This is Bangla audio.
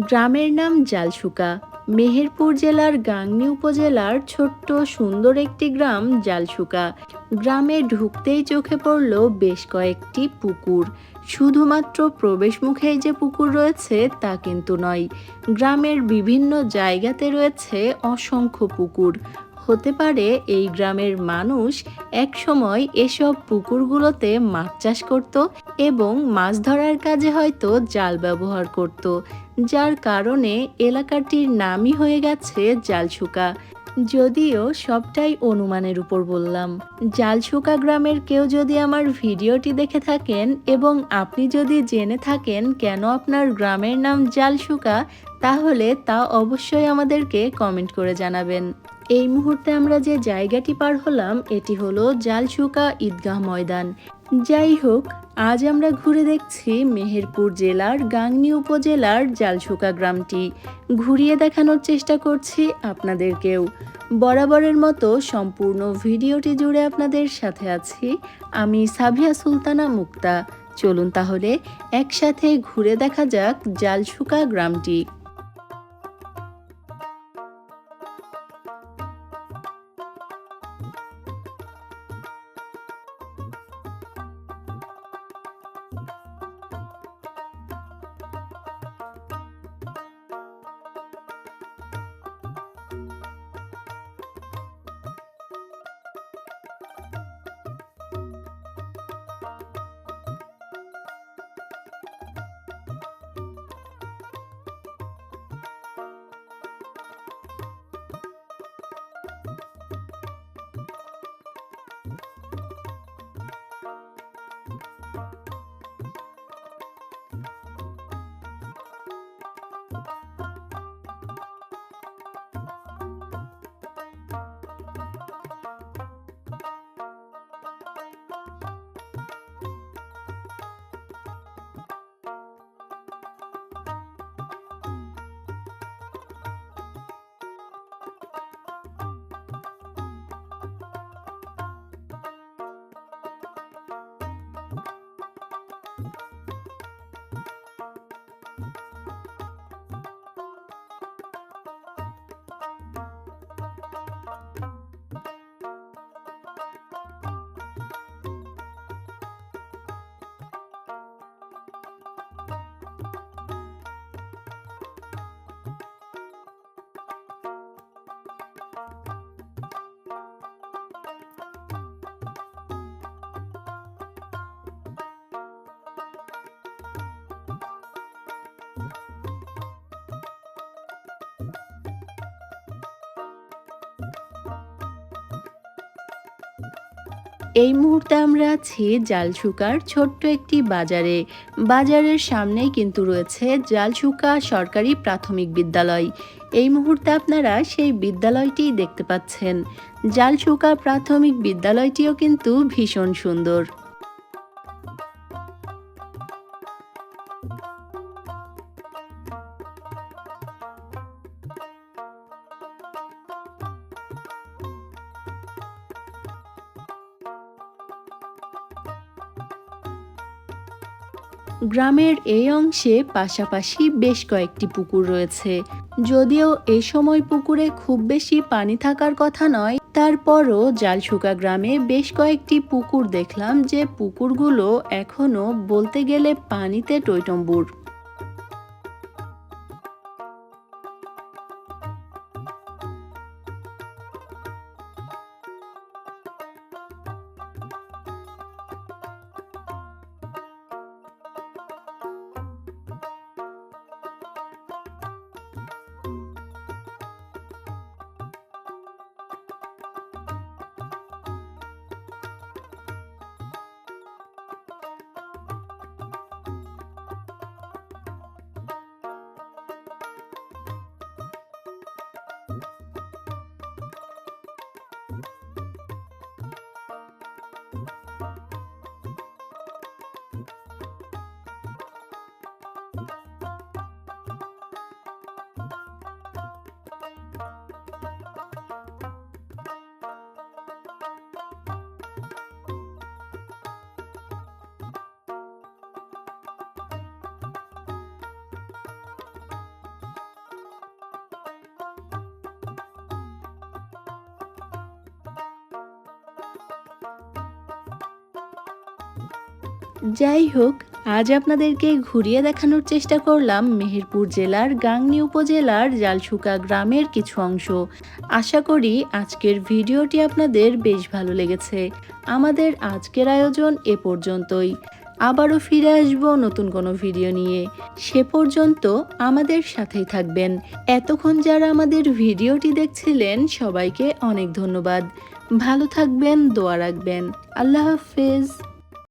গ্রামের নাম জালসুকা মেহেরপুর জেলার গাংনি উপজেলার ছোট্ট সুন্দর একটি গ্রাম জালসুকা গ্রামে ঢুকতেই চোখে পড়ল বেশ কয়েকটি পুকুর। শুধুমাত্র প্রবেশ প্রবেশমুখেই যে পুকুর রয়েছে তা কিন্তু নয়। গ্রামের বিভিন্ন জায়গাতে রয়েছে অসংখ্য পুকুর। হতে পারে এই গ্রামের মানুষ একসময় এসব পুকুরগুলোতে মাছ চাষ করত এবং মাছ ধরার কাজে হয়তো জাল ব্যবহার করত, যার কারণে এলাকাটির নামই হয়ে গেছে জালশুকা যদিও সবটাই অনুমানের উপর বললাম। জালশুকা গ্রামের কেউ যদি আমার ভিডিওটি দেখে থাকেন এবং আপনি যদি জেনে থাকেন কেন আপনার গ্রামের নাম জালশুকা তাহলে তা অবশ্যই আমাদেরকে কমেন্ট করে জানাবেন। এই মুহূর্তে আমরা যে জায়গাটি পার হলাম, এটি হলো জালশুকা ঈদগাহ ময়দান। যাই হোক, আজ আমরা ঘুরে দেখছি মেহেরপুর জেলার গাংনী উপজেলার জালশুকা গ্রামটি। ঘুরিয়ে দেখানোর চেষ্টা করছি আপনাদেরকেও। বরাবরের মতো সম্পূর্ণ ভিডিওটি জুড়ে আপনাদের সাথে আছি আমি সাবিয়া সুলতানা মুক্তা। চলুন তাহলে একসাথে ঘুরে দেখা যাক জালশুকা গ্রামটি। এই মুহূর্তে আমরা আছি জালশুকার ছোট্ট একটি বাজারে। বাজারের সামনেই কিন্তু রয়েছে জালসুকা সরকারি প্রাথমিক বিদ্যালয়। এই মুহূর্তে আপনারা সেই বিদ্যালয়টি দেখতে পাচ্ছেন। জালশুকা প্রাথমিক বিদ্যালয়টিও কিন্তু ভীষণ সুন্দর। গ্রামের এই অংশে পাশাপাশি বেশ কয়েকটি পুকুর রয়েছে। যদিও এ সময় পুকুরে খুব বেশি পানি থাকার কথা নয়, তারপরও জালসুকা গ্রামে বেশ কয়েকটি পুকুর দেখলাম যে পুকুরগুলো এখনও বলতে গেলে পানিতে টইটম্বুর। যাই হোক, আজ আপনাদেরকে ঘুরিয়ে দেখানোর চেষ্টা করলাম মেহেরপুর জেলার গাংনী উপজেলার জালশুকা গ্রামের কিছু অংশ। আশা করি আজকের ভিডিওটি আপনাদের বেশ ভালো লেগেছে। আমাদের আজকের আয়োজন এ পর্যন্তই। আবারও ফিরে আসব নতুন কোনো ভিডিও নিয়ে। সে পর্যন্ত আমাদের সাথেই থাকবেন। এতক্ষণ যারা আমাদের ভিডিওটি দেখছিলেন, সবাইকে অনেক ধন্যবাদ। ভালো থাকবেন, দোয়া রাখবেন। আল্লাহ হাফেজ।